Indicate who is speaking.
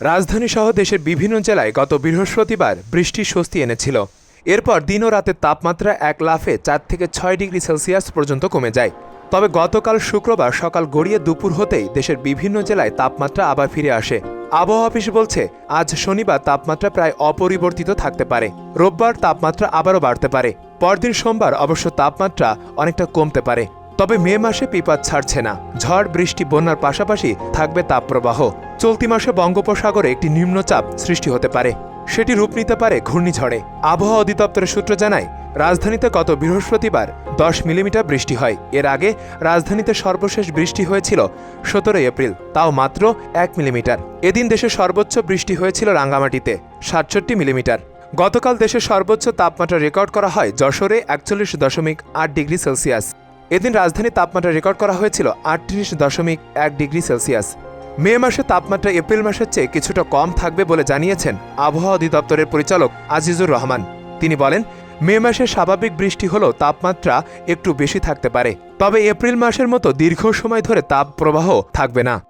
Speaker 1: রাজধানী সহ দেশের বিভিন্ন জেলায় গত বৃহস্পতিবার বৃষ্টি স্বস্তি এনেছিল। এরপর দিন ও রাতের তাপমাত্রা এক লাফে চার থেকে ছয় ডিগ্রি সেলসিয়াস পর্যন্ত কমে যায়। তবে গতকাল শুক্রবার সকাল গড়িয়ে দুপুর হতেই দেশের বিভিন্ন জেলায় তাপমাত্রা আবার ফিরে আসে। আবহাওয়া অফিস বলছে, আজ শনিবার তাপমাত্রা প্রায় অপরিবর্তিত থাকতে পারে। রোববার তাপমাত্রা আবারও বাড়তে পারে। পরদিন সোমবার অবশ্য তাপমাত্রা অনেকটা কমতে পারে। তবে মে মাসে পিপাত ছাড়ছে না। ঝড়, বৃষ্টি, বন্যার পাশাপাশি থাকবে তাপপ্রবাহ। চলতি মাসে বঙ্গোপসাগরে একটি নিম্নচাপ সৃষ্টি হতে পারে। সেটি রূপ নিতে পারে ঘূর্ণিঝড়ে। আবহাওয়া অধিদপ্তরের সূত্র জানায়, রাজধানীতে গত বৃহস্পতিবার দশ মিলিমিটার বৃষ্টি হয়। এর আগে রাজধানীতে সর্বশেষ বৃষ্টি হয়েছিল সতেরোই এপ্রিল, তাও মাত্র এক মিলিমিটার। এদিন দেশে সর্বোচ্চ বৃষ্টি হয়েছিল রাঙ্গামাটিতে, সাতষট্টি মিলিমিটার। গতকাল দেশের সর্বোচ্চ তাপমাত্রা রেকর্ড করা হয় যশোরে একচল্লিশ দশমিক আট ডিগ্রি সেলসিয়াস। এদিন রাজধানীর তাপমাত্রা রেকর্ড করা হয়েছিল আটত্রিশ দশমিক এক ডিগ্রি সেলসিয়াস। মে মাসে তাপমাত্রা এপ্রিল মাসের চেয়ে কিছুটা কম থাকবে বলে জানিয়েছেন আবহাওয়া অধিদপ্তরের পরিচালক আজিজুর রহমান। তিনি বলেন, মে মাসে স্বাভাবিক বৃষ্টি হলেও তাপমাত্রা একটু বেশি থাকতে পারে। তবে এপ্রিল মাসের মতো দীর্ঘ সময় ধরে তাপ প্রবাহ থাকবে না।